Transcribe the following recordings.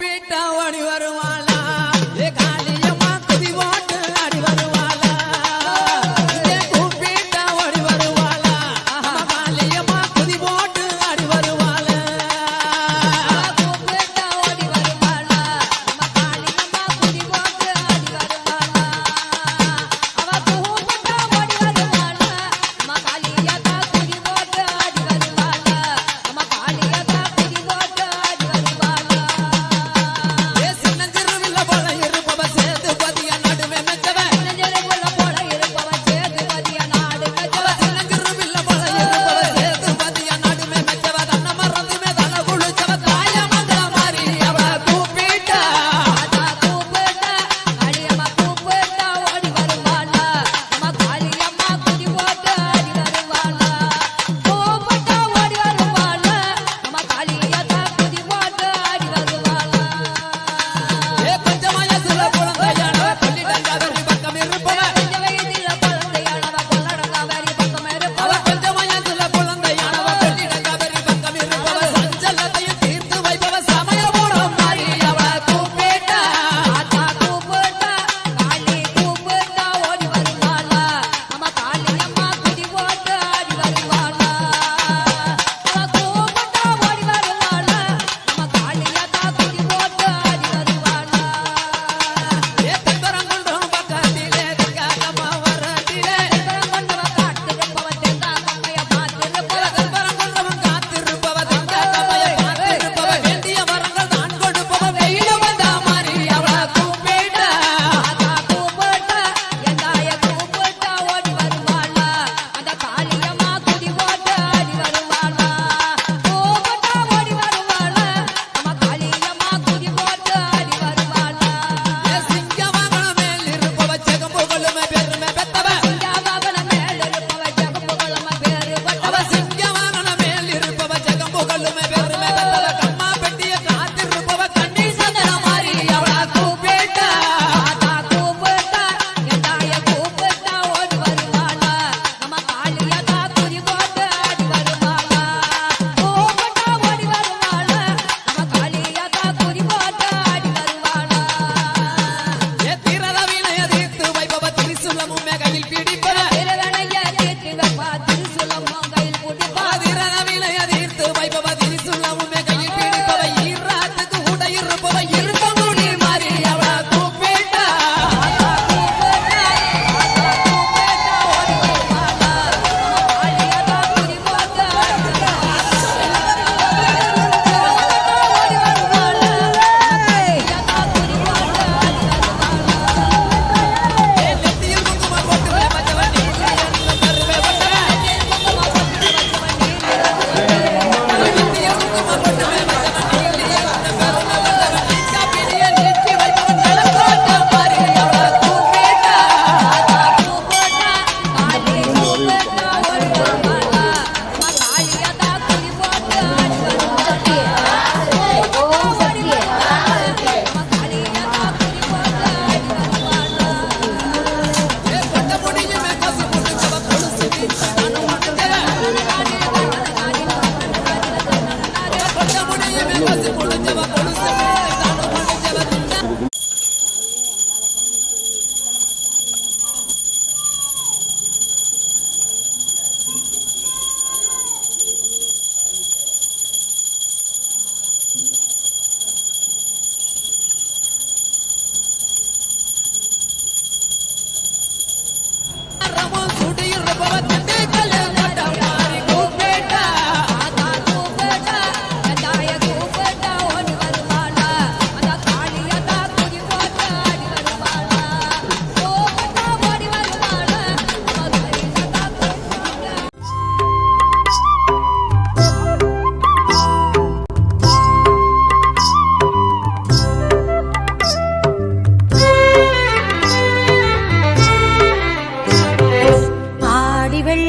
വീട്ടാവണി വരുമാ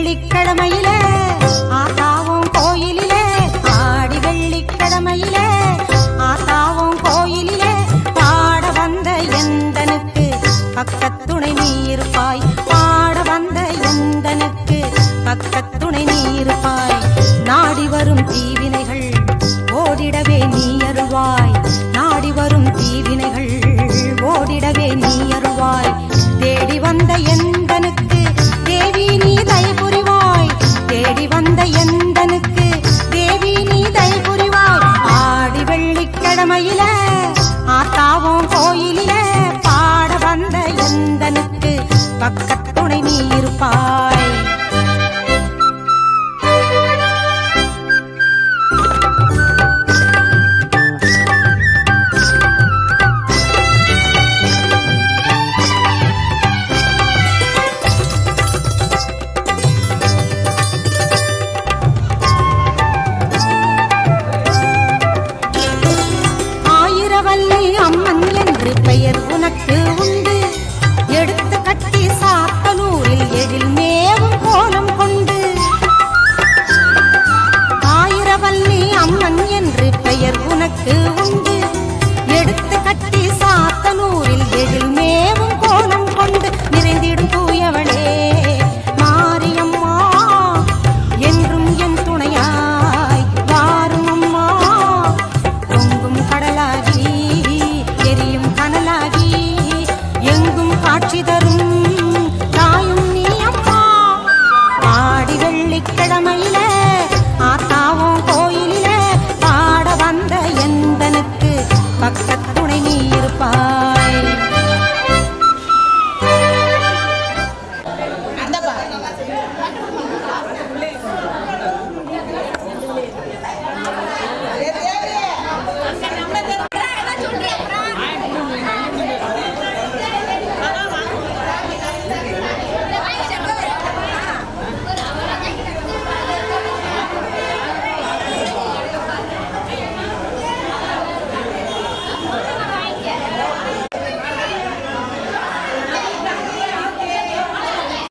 வெள்ளிக்கிழமையில ஆத்தாவும் கோயிலில ஆடி வெள்ளிக்கிழமையில ஆத்தாவும் கோயிலில பாட வந்த எந்தனுக்கு பக்கத்துணை நீர்ப்பாய் பாட வந்த எந்தனுக்கு பக்கத்துணை நீர்ப்பாய் நாடி வரும் தீ பெயர் உனக்கு உண்டு.